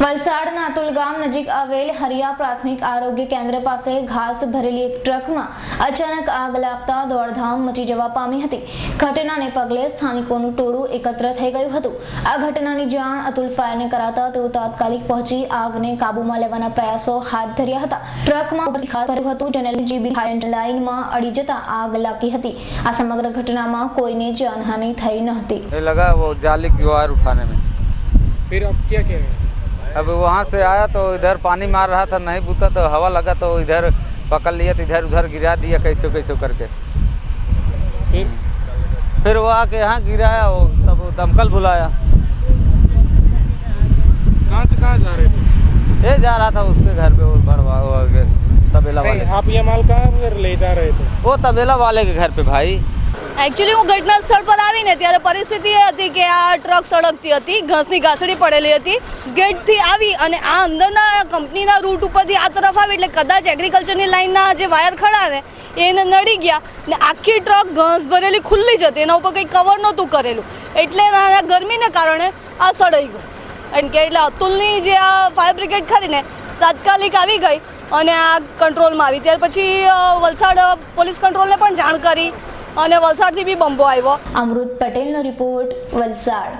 વલસાડના અતુલ ગામ નજીક આવેલ હરિયા પ્રાથમિક આરોગ્ય કેન્દ્ર પાસે ઘાસ ભરેલી એક ટ્રકમાં અચાનક આગ લાગતા દોડધામ મચી જવા પામી હતી ઘટનાને પગલે સ્થાનિકોનું ટોળું એકત્ર થઈ ગયું હતું આ ઘટનાની જાણ અતુલ ફાયરને કરાતા તેઓ તાત્કાલિક પહોંચી આગને કાબૂમાં લેવાના પ્રયાસો હાથ ધર્યા હતા ટ્રકમાં ઉપરથી ઘાસ ભર્યું હતું જેને જીબી ફાયર લાઇનમાં અડી જતા આગ લાગી હતી આ સમગ્ર ઘટનામાં કોઈને જાનહાનિ થઈ ન હતી ये लगा वो जाली की वायर उठाने में फिर अब क्या क्या है अब वहाँ से आया तो इधर पानी मार रहा था नहीं बूता तो हवा लगा तो इधर पकड़ लिया तो इधर उधर गिरा दिया कैसे कैसे करके। फिर? फिर वो आके यहाँ गिराया वो तब दमकल बुलाया। कहाँ से कहाँ जा रहे थे? ये जा रहा था उसके घर पे वो तबेला वाले। आप ये माल कहाँ ले जा रहे थे? वो तबेला वाले के घर पे भाई। એકચ્યુઅલી હું ઘટના સ્થળ પર આવીને ત્યારે પરિસ્થિતિ એ હતી કે આ ટ્રક સળગતી હતી, ઘાસની ઘાસડી પડેલી હતી. ગેટથી આવી અને આ અંદરના કંપનીના રૂટ ઉપરથી આ તરફ આવી એટલે કદાચ એગ્રીકલ્ચરની લાઇનના જે વાયર ખડા ને એને નડી ગયા ને આખી ટ્રક ઘાસ ભરેલી ખુલ્લી જ હતી. એના ઉપર કંઈ કવર નહોતું કરેલું. એટલે ગરમીને કારણે આ સળાઈ ગયું એમ કે એટલે અતુલની જે આ ફાયર બ્રિગેડ ખરી તાત્કાલિક આવી ગઈ અને આ કંટ્રોલમાં આવી. ત્યાર પછી વલસાડ પોલીસ કંટ્રોલને પણ જાણ કરી. અને વલસાડથી બી બંબો આવ્યો. અમૃત પટેલનો રિપોર્ટ વલસાડ.